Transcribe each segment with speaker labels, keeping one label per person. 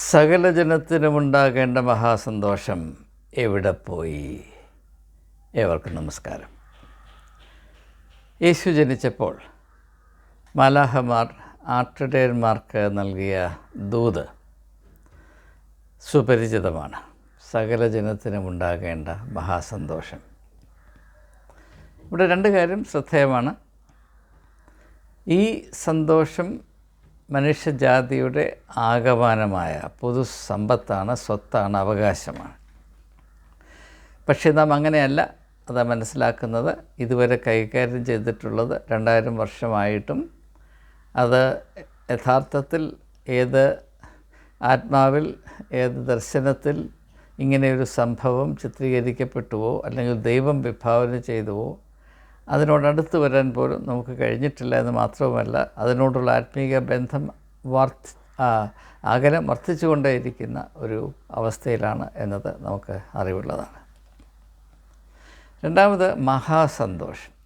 Speaker 1: സകല ജനത്തിനുമുണ്ടാകേണ്ട മഹാസന്തോഷം എവിടെ പോയി? ഏവർക്കും നമസ്കാരം. യേശു ജനിച്ചപ്പോൾ മാലാഹമാർ ആട്ടിടയന്മാർക്ക് നൽകിയ ദൂത് സുപരിചിതമാണ്. സകല ജനത്തിനുമുണ്ടാകേണ്ട മഹാസന്തോഷം. ഇവിടെ രണ്ട് കാര്യം ശ്രദ്ധേയമാണ്. ഈ സന്തോഷം മനുഷ്യജാതിയുടെ ആകമാനമായ പൊതു സമ്പത്താണ് സ്വത്താണ് അവകാശമാണ്. പക്ഷേ നാം അങ്ങനെയല്ല അത് മനസ്സിലാക്കുന്നത്. ഇതുവരെ കൈകാര്യം ചെയ്തിട്ടുള്ളത് രണ്ടായിരം വർഷമായിട്ടും അത് യഥാർത്ഥത്തിൽ ഏത് ആത്മാവിൽ ഏത് ദർശനത്തിൽ ഇങ്ങനെയൊരു സംഭവം ചിത്രീകരിക്കപ്പെട്ടുവോ അല്ലെങ്കിൽ ദൈവം വിഭാവന ചെയ്തുവോ അതിനോടടുത്ത് വരാൻ പോലും നമുക്ക് കഴിഞ്ഞിട്ടില്ല എന്ന് മാത്രവുമല്ല അതിനോടുള്ള ആത്മീയ ബന്ധം വർദ്ധ അകലം വർദ്ധിച്ചുകൊണ്ടേയിരിക്കുന്ന ഒരു അവസ്ഥയിലാണ് എന്നത് നമുക്ക് അറിവുള്ളതാണ്. രണ്ടാമത് മഹാസന്തോഷം.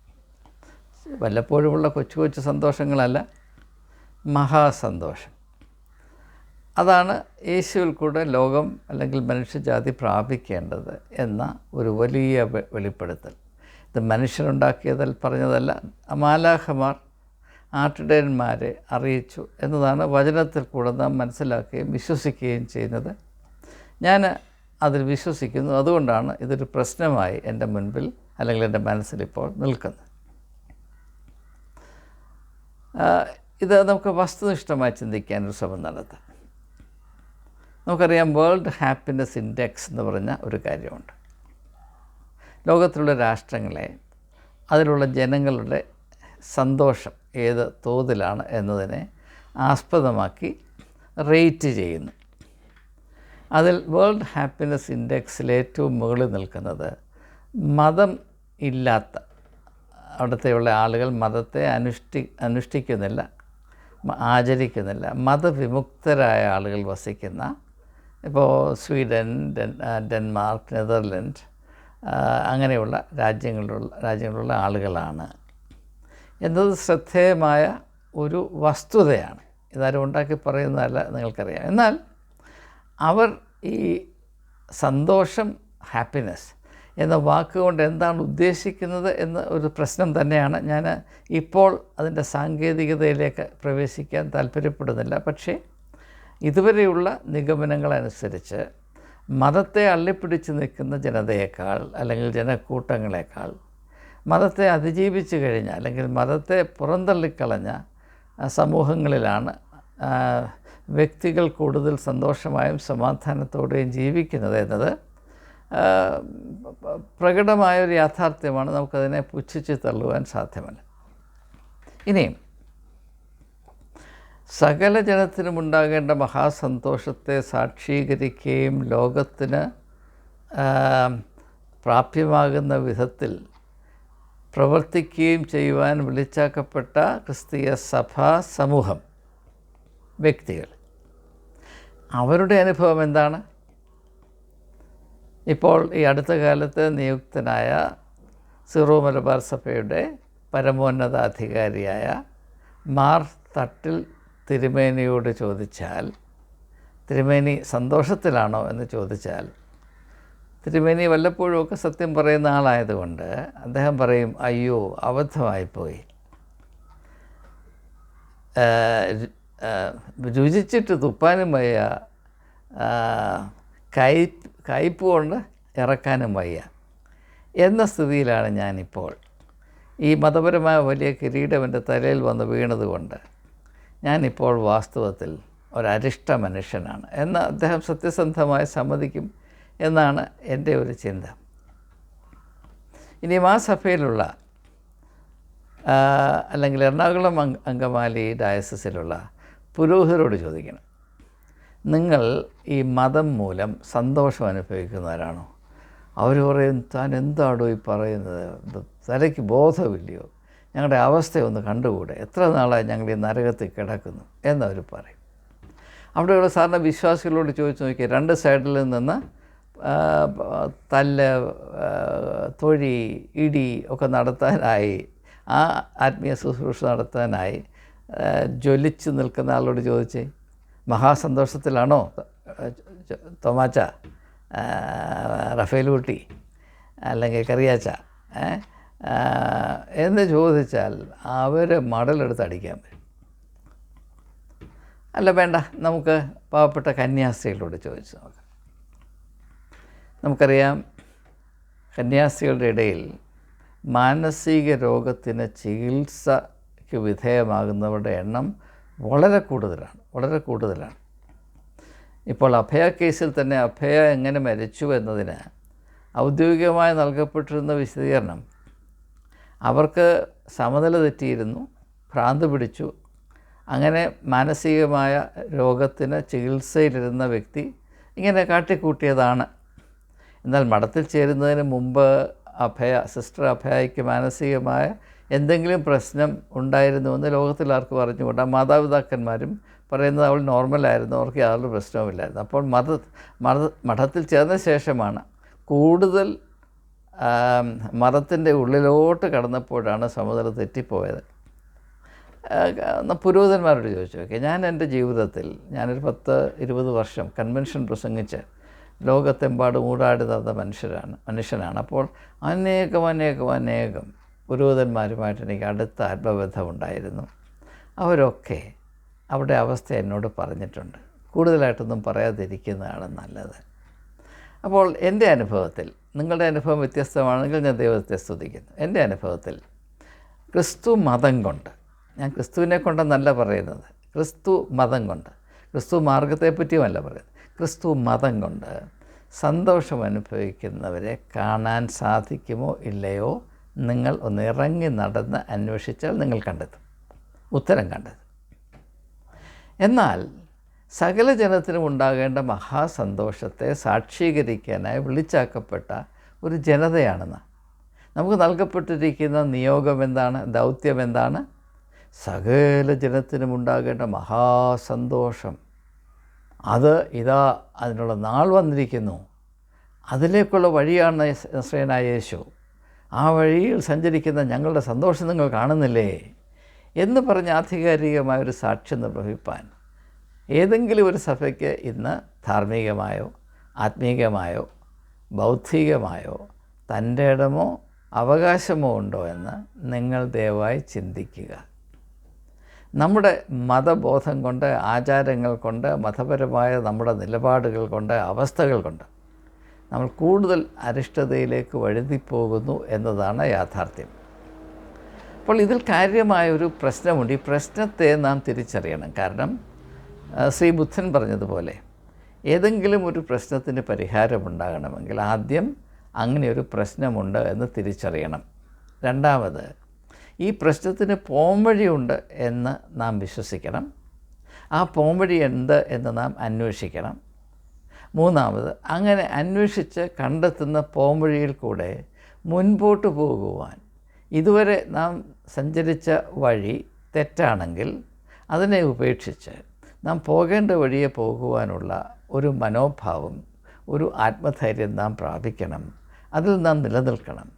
Speaker 1: വല്ലപ്പോഴുമുള്ള കൊച്ചു കൊച്ചു സന്തോഷങ്ങളല്ല മഹാസന്തോഷം. അതാണ് യേശുവിൽ കൂടെ ലോകം അല്ലെങ്കിൽ മനുഷ്യജാതി പ്രാപിക്കേണ്ടത് എന്ന ഒരു വലിയ വെളിപ്പെടുത്തൽ. ഇത് മനുഷ്യരുണ്ടാക്കിയതിൽ പറഞ്ഞതല്ല. മാലാഹമാർ ആട്ടിടയന്മാരെ അറിയിച്ചു എന്നതാണ് വചനത്തിൽ കൂടെ നാം മനസ്സിലാക്കുകയും വിശ്വസിക്കുകയും ചെയ്യുന്നത്. ഞാൻ അതിൽ വിശ്വസിക്കുന്നു. അതുകൊണ്ടാണ് ഇതൊരു പ്രശ്നമായി എന്റെ മുൻപിൽ അല്ലെങ്കിൽ എന്റെ മനസ്സിലിപ്പോൾ നിൽക്കുന്നത്. ഇത് നമുക്ക് വസ്തുനിഷ്ഠമായി ചിന്തിക്കാനൊരു ശ്രമം നടത്താം. നമുക്കറിയാം വേൾഡ് ഹാപ്പിനെസ് ഇൻഡെക്സ് എന്ന് പറഞ്ഞ ഒരു കാര്യമുണ്ട്. ലോകത്തിലുള്ള രാഷ്ട്രങ്ങളെ അതിലുള്ള ജനങ്ങളുടെ സന്തോഷം ഏത് തോതിലാണ് എന്നതിനെ ആസ്പദമാക്കി റേറ്റ് ചെയ്യുന്നു. അതിൽ വേൾഡ് ഹാപ്പിനെസ് ഇൻഡെക്സിൽ ഏറ്റവും മുകളിൽ നിൽക്കുന്നത് മതം ഇല്ലാത്ത അവിടുത്തെയുള്ള ആളുകൾ മതത്തെ അനുഷ്ഠി അനുഷ്ഠിക്കുന്നില്ല ആചരിക്കുന്നില്ല മതവിമുക്തരായ ആളുകൾ വസിക്കുന്ന ഇപ്പോൾ സ്വീഡൻ ഡെൻ ഡെൻമാർക്ക് നെതർലൻഡ് അങ്ങനെയുള്ള രാജ്യങ്ങളിലുള്ള രാജ്യങ്ങളിലുള്ള ആളുകളാണ്. എന്നത് ശ്രദ്ധേയമായ ഒരു വസ്തുതയാണ്. ഇതാരും ഉണ്ടാക്കി പറയുന്നതല്ല നിങ്ങൾക്കറിയാം. എന്നാൽ അവർ ഈ സന്തോഷം ഹാപ്പിനെസ് എന്ന വാക്കുകൊണ്ട് എന്താണ് ഉദ്ദേശിക്കുന്നത് എന്ന ഒരു പ്രശ്നം തന്നെയാണ് ഞാൻ ഇപ്പോൾ അതിന്റെ സാങ്കേതികതയിലേക്ക് പ്രവേശിക്കാൻ താല്പര്യപ്പെടുന്നില്ല. പക്ഷേ ഇതുവരെയുള്ള നിഗമനങ്ങളനുസരിച്ച് മതത്തെ അള്ളിപ്പിടിച്ച് നിൽക്കുന്ന ജനതയേക്കാൾ അല്ലെങ്കിൽ ജനക്കൂട്ടങ്ങളെക്കാൾ മതത്തെ അതിജീവിച്ചു കഴിഞ്ഞ അല്ലെങ്കിൽ മതത്തെ പുറന്തള്ളിക്കളഞ്ഞ സമൂഹങ്ങളിലാണ് വ്യക്തികൾ കൂടുതൽ സന്തോഷമായും സമാധാനത്തോടെയും ജീവിക്കുന്നത് എന്നത് പ്രകടമായൊരു യാഥാർത്ഥ്യമാണ്. നമുക്കതിനെ പുച്ഛിച്ച് തള്ളുവാൻ സാധ്യമല്ല. ഇനിയും സകല ജനത്തിനും ഉണ്ടാകേണ്ട മഹാസന്തോഷത്തെ സാക്ഷീകരിക്കുകയും ലോകത്തിന് പ്രാപ്യമാകുന്ന വിധത്തിൽ പ്രവർത്തിക്കുകയും ചെയ്യുവാൻ വിളിച്ചാക്കപ്പെട്ട ക്രിസ്തീയ സഭാ സമൂഹം വ്യക്തികൾ. അവരുടെ അനുഭവം എന്താണ്? ഇപ്പോൾ ഈ അടുത്ത കാലത്ത് നിയുക്തനായ സിറോ മലബാർ സഭയുടെ പരമോന്നതാധികാരിയായ മാർ തട്ടിൽ തിരുമേനിയോട് ചോദിച്ചാൽ തിരുമേനി സന്തോഷത്തിലാണോ? എന്ന് ചോദിച്ചാൽ തിരുമേനി വല്ലപ്പോഴുമൊക്കെ സത്യം പറയുന്ന ആളായതുകൊണ്ട് അദ്ദേഹം പറയും അയ്യോ അബദ്ധമായിപ്പോയി. രുചിച്ചിട്ട് തുപ്പാനും വയ്യ. കൈ കയ്പ് കൊണ്ട് ഇറക്കാനും വയ്യ. എന്ന സ്ഥിതിയിലാണ് ഞാനിപ്പോൾ. ഈ മതപരമായ വലിയ കിരീടം എന്റെ തലയിൽ വന്ന് വീണതുകൊണ്ട് ഞാനിപ്പോൾ വാസ്തവത്തിൽ ഒരരിഷ്ട മനുഷ്യനാണ്. എന്ന് അദ്ദേഹം സത്യസന്ധമായി സമ്മതിക്കും എന്നാണ് എന്റെ ഒരു ചിന്ത. ഇനി ആ സഭയിലുള്ള അല്ലെങ്കിൽ എറണാകുളം അങ്കമാലി ഡയസസിലുള്ള പുരോഹിതരോട് ചോദിക്കണം. നിങ്ങൾ ഈ മതം മൂലം സന്തോഷം അനുഭവിക്കുന്നവരാണോ? അവർ പറയും താൻ എന്താണോ ഈ പറയുന്നത്? തലയ്ക്ക് ബോധമില്ലയോ? ഞങ്ങളുടെ അവസ്ഥയൊന്ന് കണ്ടുകൂടെ? എത്ര നാളായി ഞങ്ങൾ ഈ നരകത്തിൽ കിടക്കുന്നു? എന്നവർ പറയും. അവിടെയുള്ള സാറിന് വിശ്വാസികളോട് ചോദിച്ചു നോക്കി രണ്ട് സൈഡിൽ നിന്ന് തല്ല് തൊഴി ഇടി ഒക്കെ നടത്താനായി ആ ആത്മീയ ശുശ്രൂഷ നടത്താനായി ജ്വലിച്ച് നിൽക്കുന്ന ആളോട് ചോദിച്ച് മഹാസന്തോഷത്തിലാണോ തൊമാച്ച റഫേൽ കുട്ടി അല്ലെങ്കിൽ കറിയാച്ച എന്ന് ചോദിച്ചാൽ അവർ മടലെടുത്ത് അടിക്കാൻ വരും അല്ല വേണ്ട. നമുക്ക് പാവപ്പെട്ട കന്യാസ്ത്രീകളോട് ചോദിച്ചു നോക്കാം. നമുക്കറിയാം കന്യാസ്ത്രീകളുടെ ഇടയിൽ മാനസിക രോഗത്തിന് ചികിത്സയ്ക്ക് വിധേയമാകുന്നവരുടെ എണ്ണം വളരെ കൂടുതലാണ് വളരെ കൂടുതലാണ്. ഇപ്പോൾ അഭയ കേസിൽ തന്നെ അഭയ എങ്ങനെ മരിച്ചു എന്നതിന് ഔദ്യോഗികമായി നൽകപ്പെട്ടിരുന്ന വിശദീകരണം അവർക്ക് സമനില തെറ്റിയിരുന്നു ഭ്രാന്ത് പിടിച്ചു. അങ്ങനെ മാനസികമായ രോഗത്തിന് ചികിത്സയിലിരുന്ന വ്യക്തി ഇങ്ങനെ കാട്ടിക്കൂട്ടിയതാണ്. എന്നാൽ മഠത്തിൽ ചേരുന്നതിന് മുമ്പ് അഭയ സിസ്റ്റർ അഭയയ്ക്ക് മാനസികമായ എന്തെങ്കിലും പ്രശ്നം ഉണ്ടായിരുന്നുവെന്ന് ലോകത്തിൽ ആർക്കും അറിഞ്ഞുകൊണ്ട് മാതാപിതാക്കന്മാരും പറയുന്നത് അവൾ നോർമലായിരുന്നു അവർക്ക് യാതൊരു പ്രശ്നവുമില്ലായിരുന്നു. അപ്പോൾ മത മത മഠത്തിൽ ചേർന്ന ശേഷമാണ് കൂടുതൽ മതത്തിന്റെ ഉള്ളിലോട്ട് കടന്നപ്പോഴാണ് സമുദ്രം തെറ്റിപ്പോയത്. പുരോഹിതന്മാരോട് ചോദിച്ചു നോക്കി ഞാൻ എന്റെ ജീവിതത്തിൽ ഞാനൊരു പത്ത് ഇരുപത് വർഷം കൺവെൻഷൻ പ്രസംഗിച്ച് ലോകത്തെമ്പാട് ഊടാടി നടന്ന മനുഷ്യരാണ് മനുഷ്യനാണ്. അപ്പോൾ അനേകം അനേകം അനേകം പുരോഹിതന്മാരുമായിട്ട് എനിക്ക് അടുത്ത ആത്മബന്ധമുണ്ടായിരുന്നു അവരൊക്കെ അവിടെ അവസ്ഥ എന്നോട് പറഞ്ഞിട്ടുണ്ട്. കൂടുതലായിട്ടൊന്നും പറയാതിരിക്കുന്നതാണ് നല്ലത്. അപ്പോൾ എന്റെ അനുഭവത്തിൽ നിങ്ങളുടെ അനുഭവം വ്യത്യസ്തമാണെങ്കിൽ ഞാൻ ദൈവത്തെ സ്തുതിക്കുന്നു. എന്റെ അനുഭവത്തിൽ ക്രിസ്തു മതം കൊണ്ട് ഞാൻ ക്രിസ്തുവിനെ കൊണ്ടെന്നല്ല പറയുന്നത് ക്രിസ്തു മതം കൊണ്ട് ക്രിസ്തു മാർഗത്തെപ്പറ്റിയുമല്ല പറയുന്നത് ക്രിസ്തു മതം കൊണ്ട് സന്തോഷം അനുഭവിക്കുന്നവരെ കാണാൻ സാധിക്കുമോ ഇല്ലയോ നിങ്ങൾ ഒന്ന് ഇറങ്ങി നടന്ന് അന്വേഷിച്ചാൽ നിങ്ങൾ കണ്ടെത്തും. ഉത്തരം കണ്ടെത്തും. എന്നാൽ സകല ജനത്തിനും ഉണ്ടാകേണ്ട മഹാസന്തോഷത്തെ സാക്ഷീകരിക്കാനായി വിളിച്ചാക്കപ്പെട്ട ഒരു ജനതയാണെന്ന്. നമുക്ക് നൽകപ്പെട്ടിരിക്കുന്ന നിയോഗം എന്താണ്? ദൗത്യം എന്താണ്? സകല ജനത്തിനും ഉണ്ടാകേണ്ട മഹാസന്തോഷം. അത് ഇതാ അതിനുള്ള നാൾ വന്നിരിക്കുന്നു. അതിലേക്കുള്ള വഴിയാണ് നസ്രേനായ യേശു. ആ വഴിയിൽ സഞ്ചരിക്കുന്ന ഞങ്ങളുടെ സന്തോഷം നിങ്ങൾ കാണുന്നില്ലേ? എന്ന് പറഞ്ഞ് ആധികാരികമായ ഒരു സാക്ഷ്യം നിർവഹിപ്പാൻ ഏതെങ്കിലും ഒരു സഭയ്ക്ക് ഇന്ന് ധാർമ്മികമായോ ആത്മീകമായോ ബൗദ്ധികമായോ തന്റെ ഇടമോ അവകാശമോ ഉണ്ടോ എന്ന് നിങ്ങൾ ദയവായി ചിന്തിക്കുക. നമ്മുടെ മതബോധം കൊണ്ട് ആചാരങ്ങൾ കൊണ്ട് മതപരമായ നമ്മുടെ നിലപാടുകൾ കൊണ്ട് അവസ്ഥകൾ കൊണ്ട് നമ്മൾ കൂടുതൽ അരിഷ്ടതയിലേക്ക് വഴുതിപ്പോകുന്നു എന്നതാണ് യാഥാർത്ഥ്യം. അപ്പോൾ ഇതിൽ കാര്യമായ ഒരു പ്രശ്നമുണ്ട്. ഈ പ്രശ്നത്തെ നാം തിരിച്ചറിയണം. കാരണം ശ്രീ ബുദ്ധൻ പറഞ്ഞതുപോലെ ഏതെങ്കിലും ഒരു പ്രശ്നത്തിന് പരിഹാരമുണ്ടാകണമെങ്കിൽ ആദ്യം അങ്ങനെ ഒരു പ്രശ്നമുണ്ട് എന്ന് തിരിച്ചറിയണം. രണ്ടാമത് ഈ പ്രശ്നത്തിന് പോംവഴിയുണ്ട് എന്ന് നാം വിശ്വസിക്കണം. ആ പോംവഴി എന്ത് എന്ന് നാം അന്വേഷിക്കണം. മൂന്നാമത് അങ്ങനെ അന്വേഷിച്ച് കണ്ടെത്തുന്ന പോംവഴിയിൽ കൂടെ മുൻപോട്ട് പോകുവാൻ ഇതുവരെ നാം സഞ്ചരിച്ച വഴി തെറ്റാണെങ്കിൽ അതിനെ ഉപേക്ഷിച്ച് നാം പോകേണ്ട വഴിയെ പോകുവാനുള്ള ഒരു മനോഭാവം ഒരു ആത്മധൈര്യം നാം പ്രാപിക്കണം. അതിൽ നാം നിലനിൽക്കണം.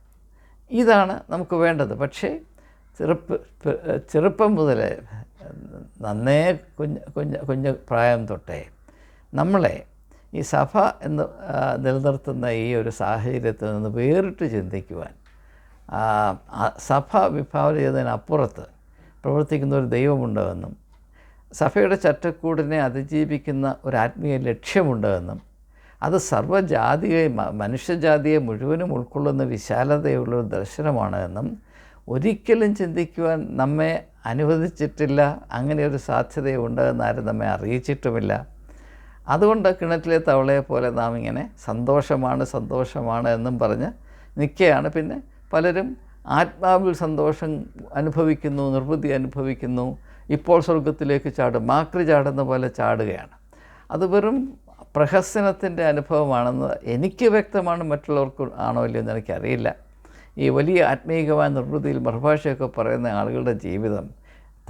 Speaker 1: ഇതാണ് നമുക്ക് വേണ്ടത്. പക്ഷേ ചെറുപ്പ് ചെറുപ്പം മുതൽ നന്നേ കുഞ്ഞ് കുഞ്ഞ് കുഞ്ഞ് പ്രായം തൊട്ടേ നമ്മളെ ഈ സഭ എന്ന് നിലനിർത്തുന്ന ഈ ഒരു സാഹചര്യത്തിൽ നിന്ന് വേറിട്ട് ചിന്തിക്കുവാൻ സഭ വിഭാവന ചെയ്തതിനപ്പുറത്ത് പ്രവർത്തിക്കുന്ന ഒരു ദൈവമുണ്ടെന്നും സഭയുടെ ചട്ടക്കൂടിനെ അതിജീവിക്കുന്ന ഒരു ആത്മീയ ലക്ഷ്യമുണ്ടെന്നും അത് സർവജാതിയെ മനുഷ്യജാതിയെ മുഴുവനും ഉൾക്കൊള്ളുന്ന വിശാലതയുള്ള ഒരു ദർശനമാണ് എന്നും ഒരിക്കലും ചിന്തിക്കുവാൻ നമ്മെ അനുവദിച്ചിട്ടില്ല അങ്ങനെ ഒരു സാധ്യതയുണ്ട് എന്നാരും നമ്മെ അറിയിച്ചിട്ടുമില്ല. അതുകൊണ്ട് കിണറ്റിലെ തവളയെ പോലെ നാം ഇങ്ങനെ സന്തോഷമാണ് സന്തോഷമാണ് എന്നും പറഞ്ഞ് നിൽക്കുകയാണ്. പിന്നെ പലരും ആത്മാവിൽ സന്തോഷം അനുഭവിക്കുന്നു നിർവൃതി അനുഭവിക്കുന്നു. ഇപ്പോൾ സ്വർഗത്തിലേക്ക് ചാടും. മാക്രി ചാടുന്ന പോലെ ചാടുകയാണ്. അത് വെറും പ്രഹസനത്തിന്റെ അനുഭവമാണെന്ന് എനിക്ക് വ്യക്തമാണ്. മറ്റുള്ളവർക്ക് ആണോ ഇല്ലയോ എന്ന് എനിക്കറിയില്ല. ഈ വലിയ ആത്മീയമായ നിർവൃതിയിൽ മറുഭാഷയൊക്കെ പറയുന്ന ആളുകളുടെ ജീവിതം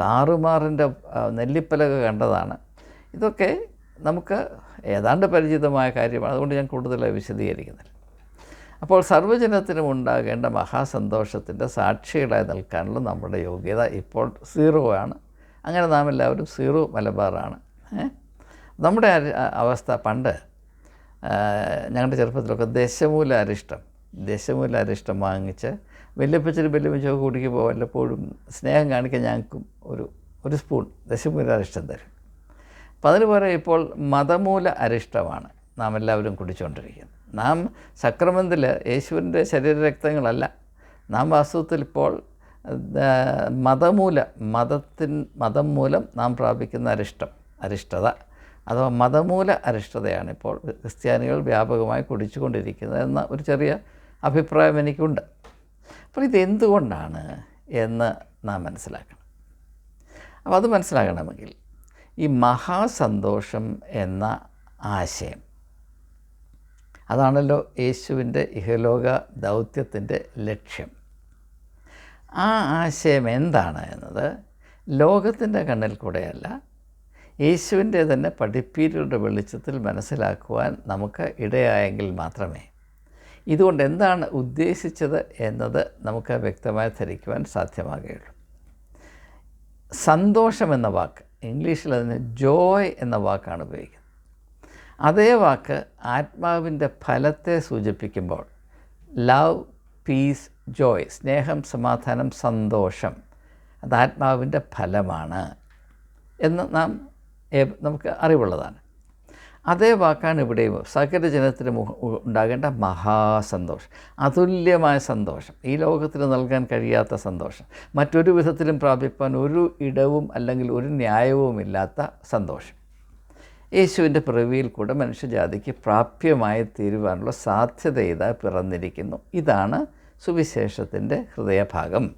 Speaker 1: താറുമാറിന്റെ നെല്ലിപ്പലക കണ്ടതാണ്. ഇതൊക്കെ നമുക്ക് ഏതാണ്ട് പരിചിതമായ കാര്യമാണ്. അതുകൊണ്ട് ഞാൻ കൂടുതലായി വിശദീകരിക്കുന്നില്ല. അപ്പോൾ സർവജനത്തിനും ഉണ്ടാകേണ്ട മഹാസന്തോഷത്തിന്റെ സാക്ഷികളായി നിൽക്കാനുള്ള നമ്മുടെ യോഗ്യത ഇപ്പോൾ സീറോ ആണ് അങ്ങനെ നാം എല്ലാവരും സീറോ മലബാറാണ്? നമ്മുടെ അവസ്ഥ പണ്ട് ഞങ്ങളുടെ ചെറുപ്പത്തിലൊക്കെ ദശമൂല അരിഷ്ടം ദശമൂല അരിഷ്ടം വാങ്ങിച്ച് വല്യപ്പച്ചനും വല്യപ്പച്ചൊക്കെ കുടിക്കുമ്പോൾ വല്ലപ്പോഴും സ്നേഹം കാണിക്കാൻ ഞങ്ങൾക്കും ഒരു ഒരു സ്പൂൺ ദശമൂല അരിഷ്ടം തരും. അപ്പം അതിന് പകരം ഇപ്പോൾ മതമൂല അരിഷ്ടമാണ് നാം എല്ലാവരും കുടിച്ചുകൊണ്ടിരിക്കുന്നത്. നാം സക്രമത്തിൽ യേശുവിന്റെ ശരീരരക്തങ്ങളല്ല നാം വാസ്തവത്തിൽ ഇപ്പോൾ മതമൂല മതത്തിൻ മതം മൂലം നാം പ്രാപിക്കുന്ന അരിഷ്ടം അരിഷ്ടത. അഥവാ മതമൂല അരിഷ്ടതയാണ് ഇപ്പോൾ ക്രിസ്ത്യാനികൾ വ്യാപകമായി കുടിച്ചുകൊണ്ടിരിക്കുന്നത് എന്ന ഒരു ചെറിയ അഭിപ്രായം എനിക്കുണ്ട്. അപ്പോൾ ഇതെന്തുകൊണ്ടാണ് എന്ന് നാം മനസ്സിലാക്കണം. അപ്പോൾ അത് മനസ്സിലാക്കണമെങ്കിൽ ഈ മഹാസന്തോഷം എന്ന ആശയം അതാണല്ലോ യേശുവിന്റെ ഇഹലോക ദൗത്യത്തിന്റെ ലക്ഷ്യം. ആ ആശയം എന്താണ് എന്നത് ലോകത്തിന്റെ കണ്ണിൽ കൂടെയല്ല യേശുവിന്റെ തന്നെ പഠിപ്പീരുടെ വെളിച്ചത്തിൽ മനസ്സിലാക്കുവാൻ നമുക്ക് ഇടയായെങ്കിൽ മാത്രമേ. ഇതുകൊണ്ട് എന്താണ് ഉദ്ദേശിച്ചത് എന്നത് നമുക്ക് വ്യക്തമായി ധരിക്കുവാൻ സാധ്യമാകുകയുള്ളൂ. സന്തോഷം എന്ന വാക്ക് ഇംഗ്ലീഷിൽ അതിന് ജോയ് എന്ന വാക്കാണ് ഉപയോഗിക്കുന്നത്. അതേ വാക്ക് ആത്മാവിന്റെ ഫലത്തെ സൂചിപ്പിക്കുമ്പോൾ ലവ് പീസ് ജോയ് സ്നേഹം സമാധാനം സന്തോഷം. അത് ആത്മാവിന്റെ ഫലമാണ് എന്ന് നാം നമുക്ക് അറിവുള്ളതാണ്. അതേ വാക്കാണ് ഇവിടെയും സകല ജനത്തിന് ഉണ്ടാകേണ്ട മഹാസന്തോഷം. അതുല്യമായ സന്തോഷം. ഈ ലോകത്തിന് നൽകാൻ കഴിയാത്ത സന്തോഷം. മറ്റൊരു വിധത്തിലും പ്രാപിപ്പാൻ ഒരു ഇടവും അല്ലെങ്കിൽ ഒരു ന്യായവും ഇല്ലാത്ത സന്തോഷം. യേശുവിന്റെ പിറവിയിൽ കൂടെ മനുഷ്യജാതിക്ക് പ്രാപ്യമായി തീരുവാനുള്ള സാധ്യത ഇതാ പിറന്നിരിക്കുന്നു. ഇതാണ് സുവിശേഷത്തിന്റെ ഹൃദയഭാഗം.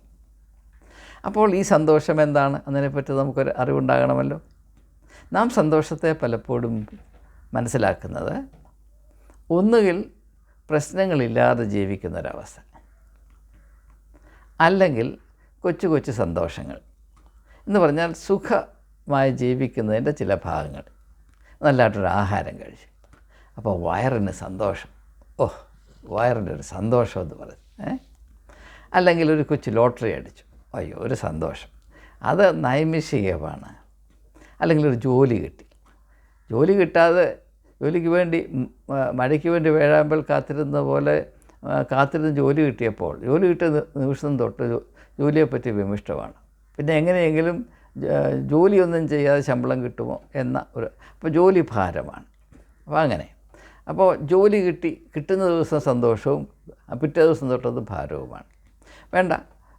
Speaker 1: അപ്പോൾ ഈ സന്തോഷം എന്താണ്? അതിനെപ്പറ്റി നമുക്കൊരു അറിവുണ്ടാകണമല്ലോ. നാം സന്തോഷത്തെ പലപ്പോഴും മനസ്സിലാക്കുന്നത് ഒന്നുകിൽ പ്രശ്നങ്ങളില്ലാതെ ജീവിക്കുന്ന ഒരവസ്ഥ അല്ലെങ്കിൽ കൊച്ചു കൊച്ചു സന്തോഷങ്ങൾ. എന്ന് പറഞ്ഞാൽ സുഖമായി ജീവിക്കുന്നതിന്റെ ചില ഭാഗങ്ങൾ. നല്ലതായിട്ടൊരു ആഹാരം കഴിച്ചു. അപ്പോൾ വയറിന് സന്തോഷം. ഓഹ് വയറിന്റെ ഒരു സന്തോഷം എന്ന് പറയും ഏ അല്ലെങ്കിൽ ഒരു കൊച്ചു ലോട്ടറി അടിച്ചു. അയ്യോ ഒരു സന്തോഷം. അത് നൈമിഷികമാണ്. അല്ലെങ്കിൽ ഒരു ജോലി കിട്ടി. ജോലി കിട്ടാതെ ജോലിക്ക് വേണ്ടി മഴയ്ക്ക് വേണ്ടി വേഴാമ്പൽ കാത്തിരുന്ന പോലെ കാത്തിരുന്ന് ജോലി കിട്ടിയപ്പോൾ ജോലി കിട്ടിയ നിമിഷം തൊട്ട് ജോലിയെപ്പറ്റി വിമിഷ്ടമാണ്. പിന്നെ എങ്ങനെയെങ്കിലും ജോലിയൊന്നും ചെയ്യാതെ ശമ്പളം കിട്ടുമോ എന്ന ഒരു അപ്പോൾ ജോലി ഭാരമാണ്. അപ്പോൾ അങ്ങനെ. അപ്പോൾ ജോലി കിട്ടി കിട്ടുന്ന ദിവസം സന്തോഷവും പിറ്റേ ദിവസം തൊട്ടത് ഭാരവുമാണ്. വേണ്ട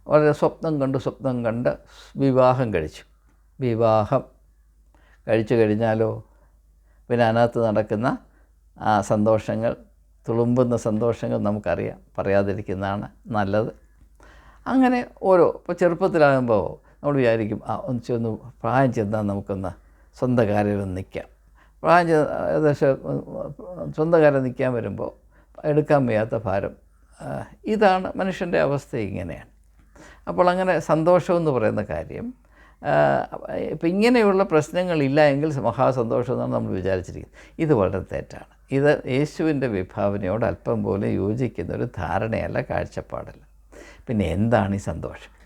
Speaker 1: വളരെ സ്വപ്നം കണ്ട് സ്വപ്നം കണ്ട് വിവാഹം കഴിച്ചു. വിവാഹം കഴിച്ചു കഴിഞ്ഞാലോ? പിന്നെ അതിനകത്ത് നടക്കുന്ന ആ സന്തോഷങ്ങൾ തുളുമ്പുന്ന സന്തോഷങ്ങൾ നമുക്കറിയാം പറയാതിരിക്കുന്നതാണ് നല്ലത്. അങ്ങനെ ഓരോ ഇപ്പോൾ ചെറുപ്പത്തിലാകുമ്പോൾ നമ്മൾ വിചാരിക്കും ആ ഒന്ന് ചെന്ന് പ്രായം ചെന്നാൽ നമുക്കൊന്ന് സ്വന്തം കാര്യമൊന്ന് നിൽക്കാം. പ്രായം ഏകദേശം സ്വന്തം നിൽക്കാൻ വരുമ്പോൾ എടുക്കാൻ വയ്യാത്ത ഭാരം. ഇതാണ് മനുഷ്യന്റെ അവസ്ഥ ഇങ്ങനെയാണ്. അപ്പോൾ അങ്ങനെ സന്തോഷമെന്ന് പറയുന്ന കാര്യം ഇപ്പം ഇങ്ങനെയുള്ള പ്രശ്നങ്ങളില്ല എങ്കിൽ മഹാസന്തോഷം എന്നാണ് നമ്മൾ വിചാരിച്ചിരിക്കുന്നത്. ഇത് വളരെ തെറ്റാണ്. ഇത് യേശുവിന്റെ വിഭാവനയോട് അല്പം പോലും യോജിക്കുന്ന ഒരു ധാരണയല്ല കാഴ്ചപ്പാടല്ല. പിന്നെ എന്താണ് ഈ സന്തോഷം?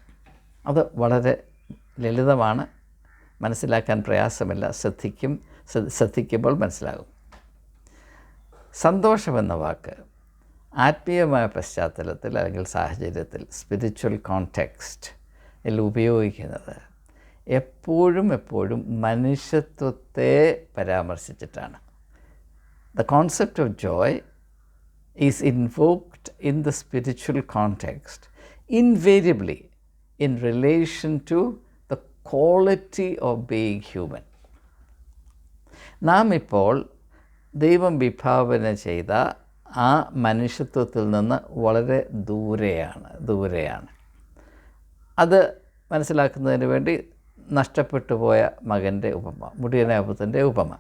Speaker 1: അത് വളരെ ലളിതമാണ്. മനസ്സിലാക്കാൻ പ്രയാസമില്ല ശ്രദ്ധിക്കും. ശ്രദ്ധ- ശ്രദ്ധിക്കുമ്പോൾ മനസ്സിലാകും. സന്തോഷമെന്ന വാക്ക് ആത്മീയമായ പശ്ചാത്തലത്തിൽ അല്ലെങ്കിൽ സാഹചര്യത്തിൽ സ്പിരിച്വൽ കോണ്ടെക്സ്റ്റ് ഉപയോഗിക്കുന്നത് എപ്പോഴും എപ്പോഴും മനുഷ്യത്വത്തെ പരാമർശിച്ചിട്ടാണ്. The concept of joy is invoked in the spiritual context invariably in relation to the quality of being human നാം ഇപ്പോൾ ദൈവം വിഭാവന ചെയ്ത ആ മനുഷ്യത്വത്തിൽ നിന്ന് വളരെ ദൂരെയാണ് ദൂരെയാണ്. അത് മനസ്സിലാക്കുന്നതിന് വേണ്ടി നഷ്ടപ്പെട്ടു പോയ മകന്റെ ഉപമ മുടിയനാപത്തിന്റെ ഉപമ.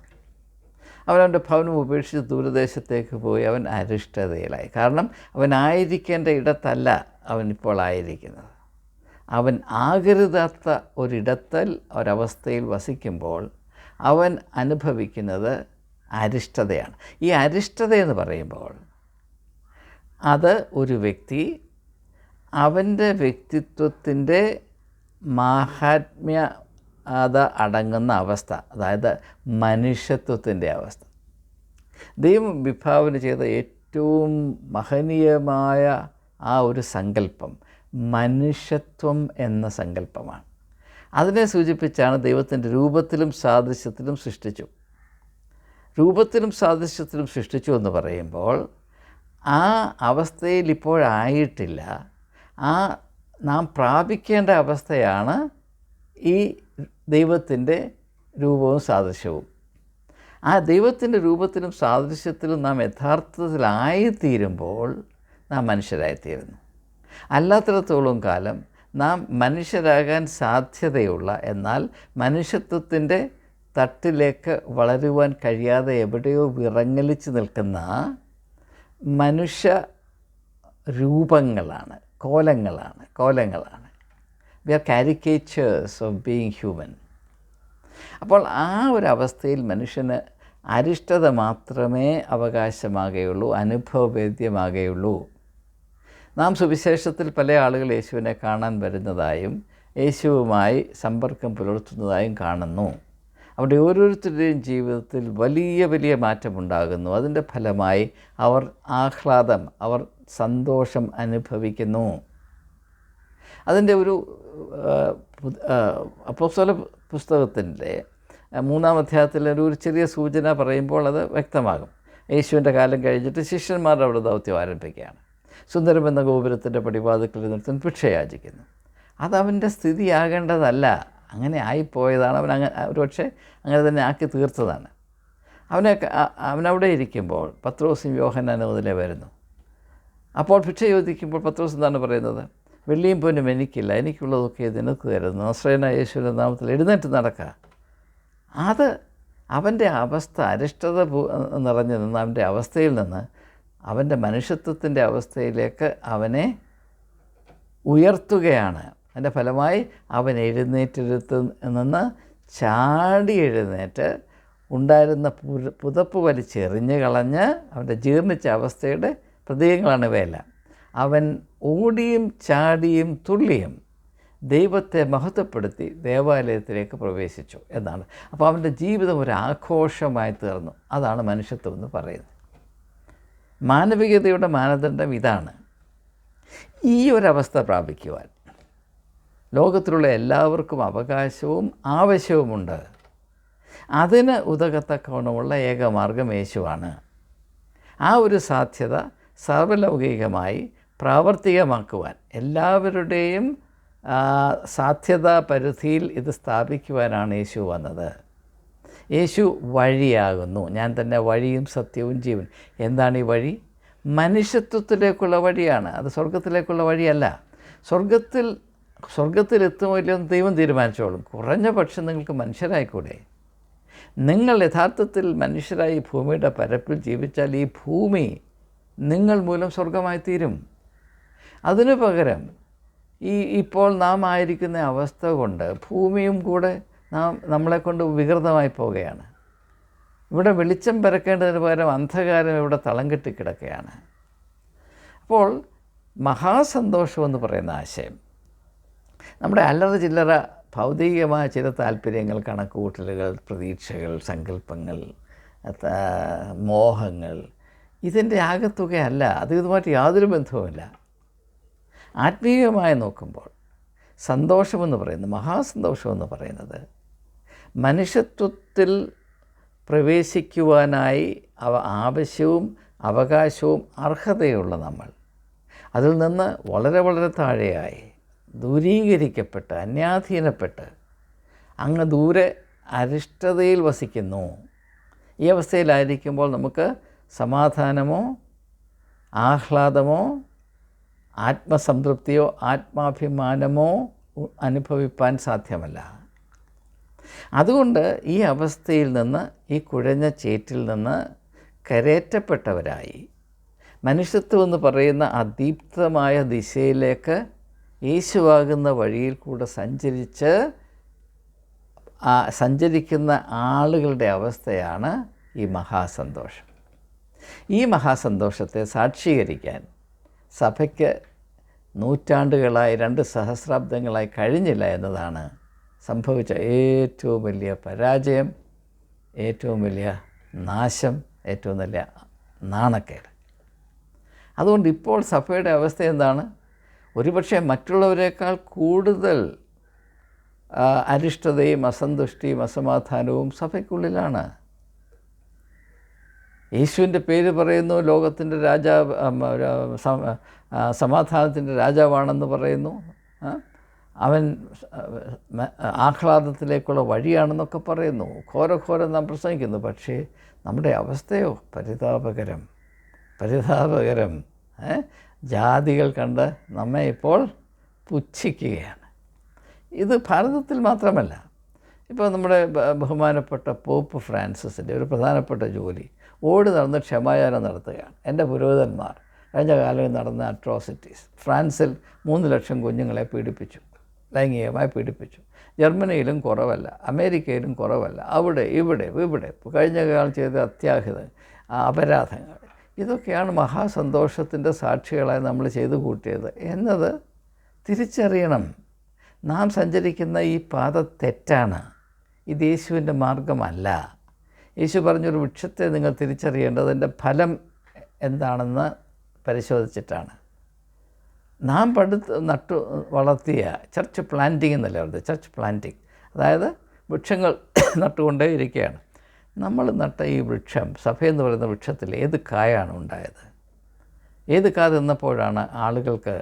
Speaker 1: അവനവന്റെ ഭവനം ഉപേക്ഷിച്ച് ദൂരദേശത്തേക്ക് പോയി അവൻ അരിഷ്ടതയിലായി. കാരണം അവനായിരിക്കേണ്ട ഇടത്തല്ല അവനിപ്പോൾ ആയിരിക്കുന്നത്. അവൻ ആകരുതാത്ത ഒരിടത്തൽ ഒരവസ്ഥയിൽ വസിക്കുമ്പോൾ അവൻ അനുഭവിക്കുന്നത് അരിഷ്ടതയാണ്. ഈ അരിഷ്ടത എന്ന് പറയുമ്പോൾ അത് ഒരു വ്യക്തി അവന്റെ വ്യക്തിത്വത്തിന്റെ മാഹാത്മ്യത അടങ്ങുന്ന അവസ്ഥ അതായത് മനുഷ്യത്വത്തിന്റെ അവസ്ഥ. ദൈവം വിഭാവന ചെയ്ത ഏറ്റവും മഹനീയമായ ആ ഒരു സങ്കല്പം മനുഷ്യത്വം എന്ന സങ്കല്പമാണ്. അതിനെ സൂചിപ്പിച്ചാണ് ദൈവത്തിന്റെ രൂപത്തിലും സാദൃശ്യത്തിലും സൃഷ്ടിച്ചു. രൂപത്തിലും സാദൃശ്യത്തിലും സൃഷ്ടിച്ചു എന്ന് പറയുമ്പോൾ ആ അവസ്ഥയിൽ ഇപ്പോഴായിട്ടില്ല. ആ നാം പ്രാപിക്കേണ്ട അവസ്ഥയാണ് ഈ ദൈവത്തിന്റെ രൂപവും സാദൃശ്യവും. ആ ദൈവത്തിന്റെ രൂപത്തിലും സാദൃശ്യത്തിലും നാം യഥാർത്ഥത്തിലായിത്തീരുമ്പോൾ നാം മനുഷ്യരായിത്തീരുന്നു. അല്ലാത്തിടത്തോളം കാലം നാം മനുഷ്യരാകാൻ സാധ്യതയുള്ള എന്നാൽ മനുഷ്യത്വത്തിന്റെ തട്ടിലേക്ക് വളരുവാൻ കഴിയാതെ എവിടെയോ വിറങ്ങലിച്ച് നിൽക്കുന്ന മനുഷ്യ രൂപങ്ങളാണ് കോലങ്ങളാണ് കോലങ്ങളാണ്. We are caricatures of being human അപ്പോൾ ആ ഒരു അവസ്ഥയിൽ മനുഷ്യന് അരിഷ്ടത മാത്രമേ അവകാശമാകുകയുള്ളൂ അനുഭവവേദ്യമാകുകയുള്ളൂ നാം സുവിശേഷത്തിൽ പല ആളുകൾ യേശുവിനെ കാണാൻ വരുന്നതായും യേശുവുമായി സമ്പർക്കം പുലർത്തുന്നതായും കാണുന്നു. അവിടെ ഓരോരുത്തരുടെയും ജീവിതത്തിൽ വലിയ വലിയ മാറ്റമുണ്ടാകുന്നു. അതിന്റെ ഫലമായി അവർ ആഹ്ലാദം അവർ സന്തോഷം അനുഭവിക്കുന്നു. അതിന്റെ ഒരു അപ്പോസ്തല പുസ്തകത്തിന്റെ മൂന്നാം അധ്യായത്തിൽ ഒരു ചെറിയ സൂചന പറയുമ്പോൾ അത് വ്യക്തമാകും. യേശുവിന്റെ കാലം കഴിഞ്ഞിട്ട് ശിഷ്യന്മാരുടെ അവിടെ ദൗത്യം ആരംഭിക്കുകയാണ്. സുന്ദരം എന്ന ഗോപുരത്തിന്റെ പടിവാതിക്കൽ നിർത്തൻ ഭിക്ഷയാചിക്കുന്നു. അതവന്റെ സ്ഥിതിയാകേണ്ടതല്ല. അങ്ങനെ ആയിപ്പോയതാണ് അവൻ അങ്ങനെ ഒരുപക്ഷെ അങ്ങനെ തന്നെ ആക്കി തീർത്തതാണ്. അവനെ അവനവിടെ ഇരിക്കുമ്പോൾ പത്രോസും യോഹനാനും മുതലേ വരുന്നു. അപ്പോൾ ഭിക്ഷ ചോദിക്കുമ്പോൾ പത്രോസ് എന്താണ് പറയുന്നത്? വെള്ളിയും പൊന്നും എനിക്കില്ല. എനിക്കുള്ളതൊക്കെ നിനക്ക് തരുന്നു. നസ്രേന യേശുവിന്റെ നാമത്തിൽ എഴുന്നേറ്റ് നടക്കുക അത് അവന്റെ അവസ്ഥ അരിഷ്ടത നിറഞ്ഞു നിന്ന് അവന്റെ അവസ്ഥയിൽ നിന്ന് അവന്റെ മനുഷ്യത്വത്തിന്റെ അവസ്ഥയിലേക്ക് അവനെ ഉയർത്തുകയാണ്. അതിന്റെ ഫലമായി അവൻ എഴുന്നേറ്റെടുത്ത് നിന്ന് ചാടി എഴുന്നേറ്റ് ഉണ്ടായിരുന്ന പുതപ്പ് വലിച്ചെറിഞ്ഞ് കളഞ്ഞ് അവന്റെ ജീർണിച്ച അവസ്ഥയുടെ പ്രതീകങ്ങളാണ് ഇവയെല്ലാം. അവൻ ഓടിയും ചാടിയും തുള്ളിയും ദൈവത്തെ മഹത്വപ്പെടുത്തി ദേവാലയത്തിലേക്ക് പ്രവേശിച്ചു എന്നാണ്. അപ്പോൾ അവന്റെ ജീവിതം ഒരു ആഘോഷമായി തീർന്നു. അതാണ് മനുഷ്യത്വം എന്ന് പറയുന്നത്. മാനവികതയുടെ മാനദണ്ഡം ഇതാണ്. ഈ ഒരവസ്ഥ പ്രാപിക്കുവാൻ ലോകത്തിലുള്ള എല്ലാവർക്കും അവകാശവും ആവശ്യവുമുണ്ട്. അതിന് ഉതകത്തക്കവണ്ണമുള്ള ഏകമാർഗം യേശുവാണ്. ആ ഒരു സാധ്യത സർവലൗകികമായി പ്രാവർത്തികമാക്കുവാൻ എല്ലാവരുടെയും സാധ്യതാ പരിധിയിൽ ഇത് സ്ഥാപിക്കുവാനാണ് യേശു വന്നത്. യേശു വഴിയാകുന്നു. ഞാൻ തന്നെ വഴിയും സത്യവും ജീവൻ. എന്താണ് ഈ വഴി? മനുഷ്യത്വത്തിലേക്കുള്ള വഴിയാണ്. അത് സ്വർഗത്തിലേക്കുള്ള വഴിയല്ല. സ്വർഗത്തിൽ സ്വർഗത്തിലെത്തുമോ ഇല്ലയോ എന്ന് ദൈവം തീരുമാനിച്ചോളും. കുറഞ്ഞ പക്ഷം നിങ്ങൾക്ക് മനുഷ്യരായിക്കൂടെ? നിങ്ങൾ യഥാർത്ഥത്തിൽ മനുഷ്യരായി ഭൂമിയുടെ പരപ്പിൽ ജീവിച്ചാൽ ഈ ഭൂമി നിങ്ങൾ മൂലം സ്വർഗമായി തീരും അതിനു പകരം ഈ ഇപ്പോൾ നാം ആയിരിക്കുന്ന അവസ്ഥ കൊണ്ട് ഭൂമിയും കൂടെ നാം നമ്മളെ കൊണ്ട് വികൃതമായി പോവുകയാണ്. ഇവിടെ വെളിച്ചം പരക്കേണ്ടതിന് പകരം അന്ധകാരം ഇവിടെ തളം കെട്ടിക്കിടക്കുകയാണ് അപ്പോൾ മഹാസന്തോഷം എന്ന് പറയുന്ന ആശയം. നമ്മുടെ അല്ലറ ചില്ലറ ഭൗതികമായ ചില താല്പര്യങ്ങൾ കണക്കുകൂട്ടലുകൾ പ്രതീക്ഷകൾ സങ്കല്പങ്ങൾ മോഹങ്ങൾ ഇതിന്റെ ആകത്തുകയല്ല അത് ഇതുമായിട്ട് യാതൊരു ബന്ധവുമില്ല. ആത്മീയമായി നോക്കുമ്പോൾ സന്തോഷമെന്ന് പറയുന്നത് മഹാസന്തോഷമെന്ന് പറയുന്നത് മനുഷ്യത്വത്തിൽ പ്രവേശിക്കുവാനായി അവ ആവശ്യവും അവകാശവും അർഹതയുള്ള നമ്മൾ. അതിൽ നിന്ന് വളരെ വളരെ താഴെയായി ദൂരീകരിക്കപ്പെട്ട് അന്യാധീനപ്പെട്ട് അങ്ങ് ദൂരെ അരിഷ്ടതയിൽ വസിക്കുന്നു. ഈ അവസ്ഥയിലായിരിക്കുമ്പോൾ നമുക്ക് സമാധാനമോ ആഹ്ലാദമോ ആത്മസംതൃപ്തിയോ ആത്മാഭിമാനമോ അനുഭവിപ്പാൻ സാധ്യമല്ല. അതുകൊണ്ട് ഈ അവസ്ഥയിൽ നിന്ന് ഈ കുഴഞ്ഞ ചേറ്റിൽ നിന്ന് കരേറ്റപ്പെട്ടവരായി. മനുഷ്യത്വം എന്ന് പറയുന്ന അതീപ്തമായ ദിശയിലേക്ക് യേശുവാകുന്ന വഴിയിൽ കൂടെ സഞ്ചരിച്ച് സഞ്ചരിക്കുന്ന ആളുകളുടെ അവസ്ഥയാണ് ഈ മഹാസന്തോഷം. ഈ മഹാസന്തോഷത്തെ സാക്ഷീകരിക്കാൻ സഭയ്ക്ക് നൂറ്റാണ്ടുകളായി രണ്ട് സഹസ്രാബ്ദങ്ങളായി കഴിഞ്ഞില്ല എന്നതാണ് സംഭവിച്ച ഏറ്റവും വലിയ പരാജയം ഏറ്റവും വലിയ നാശം ഏറ്റവും വലിയ നാണക്കേട്. അതുകൊണ്ട് ഇപ്പോൾ സഭയുടെ അവസ്ഥ എന്താണ്? ഒരുപക്ഷെ മറ്റുള്ളവരെക്കാൾ കൂടുതൽ അരിഷ്ടതയും അസന്തുഷ്ടിയും അസമാധാനവും സഭയ്ക്കുള്ളിലാണ്. യേശുവിന്റെ പേര് പറയുന്നു ലോകത്തിന്റെ രാജാവ് സമാധാനത്തിന്റെ രാജാവാണെന്ന് പറയുന്നു? അവൻ ആഹ്ലാദത്തിലേക്കുള്ള വഴിയാണെന്നൊക്കെ പറയുന്നു. ഘോരഘോരം നാം പ്രസംഗിക്കുന്നു. പക്ഷേ നമ്മുടെ അവസ്ഥയോ പരിതാപകരം. പരിതാപകരം? ജാതികൾ കണ്ട് നമ്മെ ഇപ്പോൾ പുച്ഛിക്കുകയാണ്. ഇത് ഭാരതത്തിൽ മാത്രമല്ല. ഇപ്പോൾ നമ്മുടെ ബഹുമാനപ്പെട്ട പോപ്പ് ഫ്രാൻസിസിന്റെ ഒരു പ്രധാനപ്പെട്ട ജോലി. ഓടി നടന്ന് ക്ഷമായാനം നടത്തുകയാണ്. എന്റെ പുരോഹിതന്മാർ. കഴിഞ്ഞ കാലം നടന്ന അട്രോസിറ്റീസ്. ഫ്രാൻസിൽ മൂന്ന് ലക്ഷം കുഞ്ഞുങ്ങളെ പീഡിപ്പിച്ചു. ലൈംഗികമായി പീഡിപ്പിച്ചു. ജർമ്മനിയിലും കുറവല്ല അമേരിക്കയിലും കുറവല്ല അവിടെ ഇവിടെ ഇവിടെ. കഴിഞ്ഞ കാലം ചെയ്ത അത്യാഹിത അപരാധങ്ങൾ. ഇതൊക്കെയാണ് മഹാസന്തോഷത്തിന്റെ സാക്ഷികളായി നമ്മൾ ചെയ്തു കൂട്ടിയത്. എന്നത് തിരിച്ചറിയണം. നാം സഞ്ചരിക്കുന്ന ഈ പാത തെറ്റാണ്. ഇത് യേശുവിന്റെ മാർഗമല്ല. യേശു പറഞ്ഞൊരു വൃക്ഷത്തെ നിങ്ങൾ തിരിച്ചറിയേണ്ടതിന്റെ ഫലം എന്താണെന്ന് പരിശോധിച്ചിട്ടാണ്. നാം പടുത്ത് നട്ടു വളർത്തിയ ചർച്ച് പ്ലാന്റിംഗ് എന്നല്ല പറയുന്നത്? ചർച്ച് പ്ലാന്റിംഗ് അതായത് വൃക്ഷങ്ങൾ നട്ടുകൊണ്ടേ ഇരിക്കുകയാണ് നമ്മൾ നട്ട ഈ വൃക്ഷം സഭയെന്ന് പറയുന്ന വൃക്ഷത്തിൽ ഏത് കായാണ് ഉണ്ടായത്? ഏത് കാ തിന്നപ്പോഴാണ് ആളുകൾക്ക്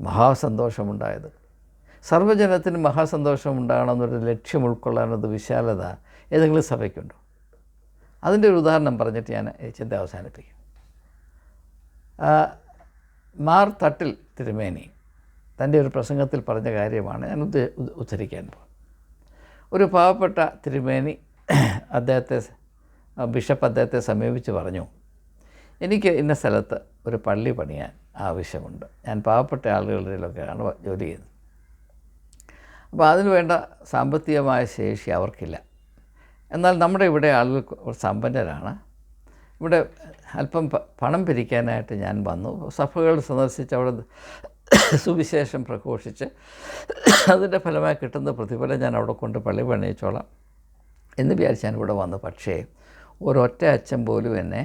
Speaker 1: മഹാസന്തോഷമുണ്ടായത്? സർവജനത്തിന് മഹാസന്തോഷം ഉണ്ടാകണമെന്നൊരു ലക്ഷ്യം ഉൾക്കൊള്ളാനത് വിശാലത ഏതെങ്കിലും സഭയ്ക്കുണ്ടോ? അതിന്റെ ഒരു ഉദാഹരണം പറഞ്ഞിട്ട് ഞാൻ ചിന്ത അവസാനിപ്പിക്കും. മാർ തട്ടിൽ തിരുമേനി. തന്റെ ഒരു പ്രസംഗത്തിൽ പറഞ്ഞ കാര്യമാണ് ഞാൻ ഉദ്ധ ഉദ്ധ- ഉദ്ധരിക്കാൻ പോകുന്നത്. ഒരു പാവപ്പെട്ട തിരുമേനി അദ്ദേഹത്തെ ബിഷപ്പ് അദ്ദേഹത്തെ സമീപിച്ച് പറഞ്ഞു എനിക്ക് ഇന്ന സ്ഥലത്ത് ഒരു പള്ളി പണിയാൻ ആവശ്യമുണ്ട്. ഞാൻ പാവപ്പെട്ട ആളുകളിലൊക്കെയാണ് ജോലി ചെയ്യുന്നത്. അപ്പോൾ അതിന് വേണ്ട സാമ്പത്തികമായ ശേഷി അവർക്കില്ല. എന്നാൽ നമ്മുടെ ഇവിടെ ആളുകൾ സമ്പന്നരാണ്. ഇവിടെ അല്പം പണം പിരിക്കാനായിട്ട് ഞാൻ വന്നു. സഭകൾ സന്ദർശിച്ച് അവിടെ സുവിശേഷം പ്രഘോഷിച്ച് അതിന്റെ ഫലമായി കിട്ടുന്ന പ്രതിഫലം ഞാൻ അവിടെ കൊണ്ട് പള്ളി പണിയിച്ചോളാം എന്ന് വിചാരിച്ച് ഞാൻ ഇവിടെ വന്നു. പക്ഷേ ഒരൊറ്റ അച്ഛൻ പോലും എന്നെ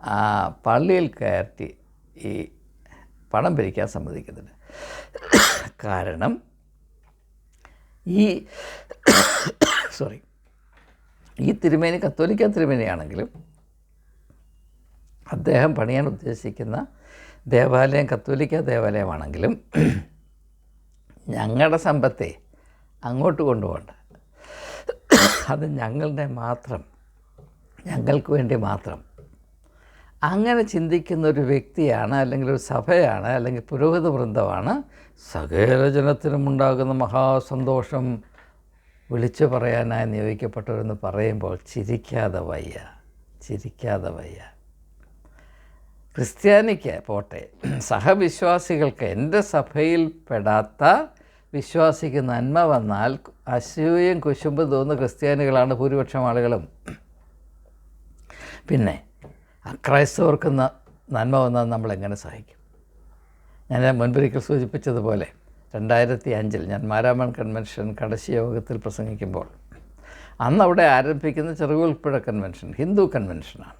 Speaker 1: ആ പള്ളിയിൽ കയറ്റി ഈ പണം പിരിക്കാൻ സമ്മതിക്കുന്നില്ല. കാരണം ഈ സോറി ഈ തിരുമേനി കത്തോലിക്ക തിരുമേനിയാണെങ്കിലും അദ്ദേഹം പണിയാൻ ഉദ്ദേശിക്കുന്ന ദേവാലയം കത്തോലിക്ക ദേവാലയമാണെങ്കിലും ഞങ്ങളുടെ സമ്പത്തെ അങ്ങോട്ട് കൊണ്ടുപോകണ്ട. അത് ഞങ്ങളുടെ മാത്രം ഞങ്ങൾക്ക് വേണ്ടി മാത്രം. അങ്ങനെ ചിന്തിക്കുന്ന ഒരു വ്യക്തിയാണ് അല്ലെങ്കിൽ ഒരു സഭയാണ് അല്ലെങ്കിൽ പുരോഹിത വൃന്ദമാണ് സകല ജനത്തിനും ഉണ്ടാകുന്ന മഹാസന്തോഷം വിളിച്ചു പറയാനായി നിയോഗിക്കപ്പെട്ടവരെന്ന് പറയുമ്പോൾ ചിരിക്കാതെ വയ്യ ചിരിക്കാതെ വയ്യ. ക്രിസ്ത്യാനിക്ക് പോട്ടെ സഹവിശ്വാസികൾക്ക് എന്റെ സഭയിൽ പെടാത്ത വിശ്വാസിക്ക് നന്മ വന്നാൽ അസൂയയും കുശുമ്പും തോന്നുന്ന ക്രിസ്ത്യാനികളാണ് ഭൂരിപക്ഷം ആളുകളും. പിന്നെ അക്രൈസ്തവർക്ക് നന്മ വന്നാൽ നമ്മൾ എങ്ങനെ സഹിക്കും? ഞാൻ മുൻപൊരിക്കൽ സൂചിപ്പിച്ചതുപോലെ രണ്ടായിരത്തി അഞ്ചിൽ ഞാൻ മാരാമൺ കൺവെൻഷൻ കടശി യോഗത്തിൽ പ്രസംഗിക്കുമ്പോൾ അന്ന് അവിടെ ആരംഭിക്കുന്ന ചെറുകുൽപ്പുഴ കൺവെൻഷൻ ഹിന്ദു കൺവെൻഷനാണ്.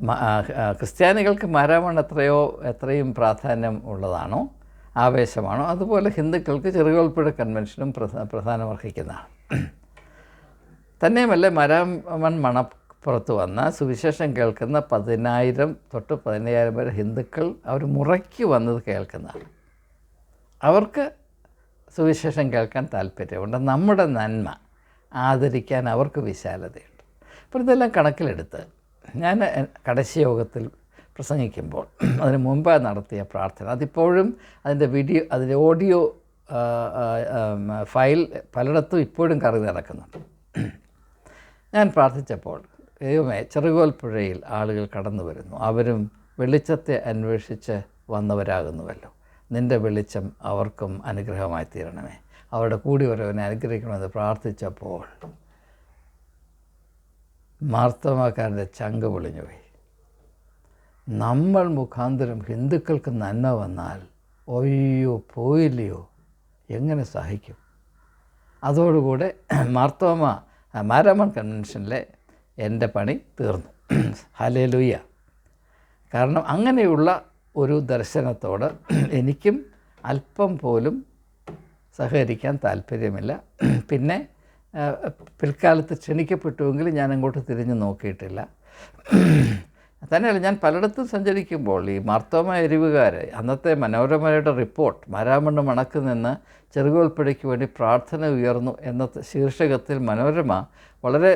Speaker 1: ക്രിസ്ത്യാനികൾക്ക് മരമാണ് എത്രയോ എത്രയും പ്രാധാന്യം ഉള്ളതാണോ ആവേശമാണോ അതുപോലെ ഹിന്ദുക്കൾക്ക് ചെറുകോൽപ്പുഴ കൺവെൻഷനും പ്രധ പ്രധാനമർഹിക്കുന്നതാണ്. തന്നെയുമല്ല മരാമൺ മണപ്പുറത്ത് വന്ന സുവിശേഷം കേൾക്കുന്ന പതിനായിരം തൊട്ട് പതിനയ്യായിരം വരെ ഹിന്ദുക്കൾ അവർ മുറയ്ക്ക് വന്നത് കേൾക്കുന്നതാണ്. അവർക്ക് സുവിശേഷം കേൾക്കാൻ താല്പര്യമുണ്ട്. നമ്മുടെ നന്മ ആദരിക്കാൻ അവർക്ക് വിശാലതയുണ്ട്. അപ്പോൾ ഇതെല്ലാം കണക്കിലെടുത്ത് ഞാൻ കടശി യോഗത്തിൽ പ്രസംഗിക്കുമ്പോൾ അതിന് മുമ്പ് നടത്തിയ പ്രാർത്ഥന. അതിപ്പോഴും അതിന്റെ വീഡിയോ അതിന്റെ ഓഡിയോ ഫയൽ പലയിടത്തും ഇപ്പോഴും കറി നടക്കുന്നുണ്ട്. ഞാൻ പ്രാർത്ഥിച്ചപ്പോൾ ദൈവമേ ചെറുകോൽപ്പുഴയിൽ ആളുകൾ കടന്നു വരുന്നു. അവരും വെളിച്ചത്തെ അന്വേഷിച്ച് വന്നവരാകുന്നുവല്ലോ. നിന്റെ വെളിച്ചം അവർക്കും അനുഗ്രഹമായി തീരണമേ. അവരുടെ കൂടി വരവനെ അനുഗ്രഹിക്കണമെന്ന് പ്രാർത്ഥിച്ചപ്പോൾ മാർത്തമാക്കാരന്റെ ചങ്ക് പൊളിഞ്ഞുപോയി നമ്മൾ മുഖാന്തരം ഹിന്ദുക്കൾക്ക് നന്മ വന്നാൽ ഒയ്യോ പോയില്ലയോ? എങ്ങനെ സഹിക്കും? അതോടുകൂടെ മാർത്തോമ മാരാമൺ കൺവെൻഷനിലെ എന്റെ പണി തീർന്നു. ഹലേലുയ്യ കാരണം അങ്ങനെയുള്ള ഒരു ദർശനത്തോട് എനിക്കും അല്പം പോലും സഹകരിക്കാൻ താല്പര്യമില്ല. പിന്നെ പിൽക്കാലത്ത് ക്ഷണിക്കപ്പെട്ടുവെങ്കിലും ഞാൻ അങ്ങോട്ട് തിരിഞ്ഞു നോക്കിയിട്ടില്ല. തന്നെയല്ല ഞാൻ പലയിടത്തും സഞ്ചരിക്കുമ്പോൾ ഈ മാർത്തോമ എരിവുകാർ അന്നത്തെ മനോരമയുടെ റിപ്പോർട്ട് മരാമണ്ണ് മണക്ക് നിന്ന് ചെറുകോൽപ്പടിക്ക് വേണ്ടി പ്രാർത്ഥന ഉയർന്നു എന്ന ശീർഷകത്തിൽ മനോരമ വളരെ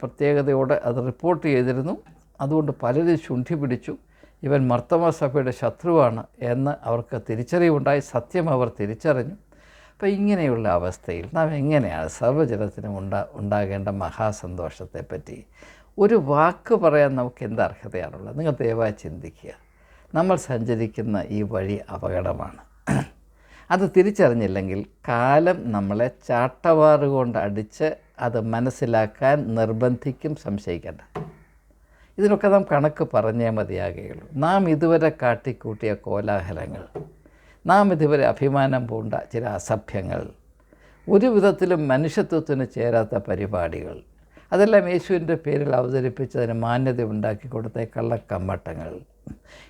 Speaker 1: പ്രത്യേകതയോടെ അത് റിപ്പോർട്ട് ചെയ്തിരുന്നു. അതുകൊണ്ട് പലരും ശുണ്ഠി പിടിച്ചു. ഇവൻ മർത്തമ സഭയുടെ ശത്രുവാണ് എന്ന് അവർക്ക് തിരിച്ചറിവുണ്ടായി. സത്യം അവർ തിരിച്ചറിഞ്ഞു. അപ്പോൾ ഇങ്ങനെയുള്ള അവസ്ഥയിൽ നാം എങ്ങനെയാണ് സർവജനത്തിനും ഉണ്ടാ ഉണ്ടാകേണ്ട മഹാസന്തോഷത്തെപ്പറ്റി ഒരു വാക്ക് പറയാൻ നമുക്ക് എന്ത് അർഹതയാണുള്ളത്? നിങ്ങൾ ദയവായി ചിന്തിക്കുക. നമ്മൾ സഞ്ചരിക്കുന്ന ഈ വഴി അപകടമാണ്. അത് തിരിച്ചറിഞ്ഞില്ലെങ്കിൽ കാലം നമ്മളെ ചാട്ടവാറ് കൊണ്ട് അടിച്ച് അത് മനസ്സിലാക്കാൻ നിർബന്ധിക്കും സംശയിക്കേണ്ട. ഇതിനൊക്കെ നാം കണക്ക് പറഞ്ഞേ മതിയാകുകയുള്ളൂ. നാം ഇതുവരെ കാട്ടിക്കൂട്ടിയ കോലാഹലങ്ങൾ നാം ഇതുവരെ അഭിമാനം പൂണ്ട ചില അസഭ്യങ്ങൾ ഒരു വിധത്തിലും മനുഷ്യത്വത്തിന് ചേരാത്ത പരിപാടികൾ. അതെല്ലാം യേശുവിന്റെ പേരിൽ അവതരിപ്പിച്ചതിന് മാന്യത ഉണ്ടാക്കി കൊടുത്ത കള്ളക്കമ്മട്ടങ്ങൾ.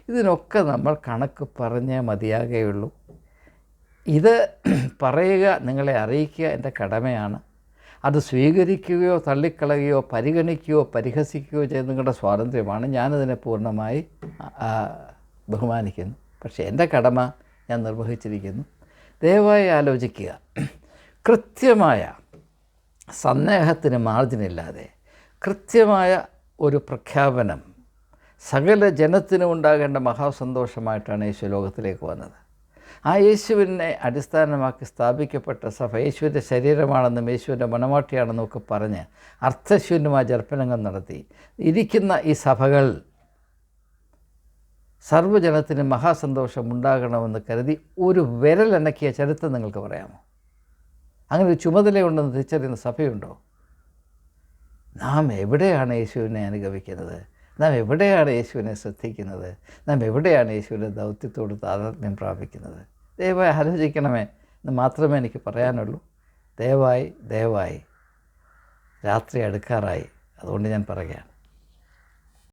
Speaker 1: ഇതിനൊക്കെ നമ്മൾ കണക്ക് പറഞ്ഞേ മതിയാകുകയുള്ളൂ ഇത് പറയുക നിങ്ങളെ അറിയിക്കുക എന്റെ കടമയാണ്. അത് സ്വീകരിക്കുകയോ തള്ളിക്കളയുകയോ പരിഗണിക്കുകയോ പരിഹസിക്കുകയോ ചെയ്ത് നിങ്ങളുടെ സ്വാതന്ത്ര്യമാണ്. ഞാനതിനെ പൂർണമായി ബഹുമാനിക്കുന്നു. പക്ഷേ എന്റെ കടമ ഞാൻ നിർവഹിച്ചിരിക്കുന്നു. ദയവായി ആലോചിക്കുക. കൃത്യമായ സന്ദേഹത്തിന് മാർജിനില്ലാതെ കൃത്യമായ ഒരു പ്രഖ്യാപനം സകല ജനത്തിനും ഉണ്ടാകേണ്ട മഹാസന്തോഷമായിട്ടാണ് യേശു ലോകത്തിലേക്ക് വന്നത്. ആ യേശുവിനെ അടിസ്ഥാനമാക്കി സ്ഥാപിക്കപ്പെട്ട സഭ യേശുവിന്റെ ശരീരമാണെന്നും യേശുവിന്റെ മണമാട്ടിയാണെന്നും ഒക്കെ പറഞ്ഞ് അർത്ഥശൂന്യമായ ജർപ്പനങ്ങൾ നടത്തി. ഇരിക്കുന്ന ഈ സഭകൾ സർവജനത്തിന് മഹാസന്തോഷം ഉണ്ടാകണമെന്ന് കരുതി ഒരു വിരലനക്കിയ ചരിത്രം നിങ്ങൾക്ക് പറയാമോ? അങ്ങനെ ഒരു ചുമതലയുണ്ടെന്ന് തിരിച്ചറിയുന്ന സഭയുണ്ടോ? നാം എവിടെയാണ് യേശുവിനെ അനുഗമിക്കുന്നത്? നാം എവിടെയാണ് യേശുവിനെ ശ്രദ്ധിക്കുന്നത്? നാം എവിടെയാണ് യേശുവിന്റെ ദൗത്യത്തോട് താതാത്മ്യം പ്രാപിക്കുന്നത്? ദയവായി ആലോചിക്കണമേ എന്ന് മാത്രമേ എനിക്ക് പറയാനുള്ളൂ. ദയവായി ദയവായി. രാത്രി അടുക്കാറായി. അതുകൊണ്ട് ഞാൻ പറയുകയാണ്.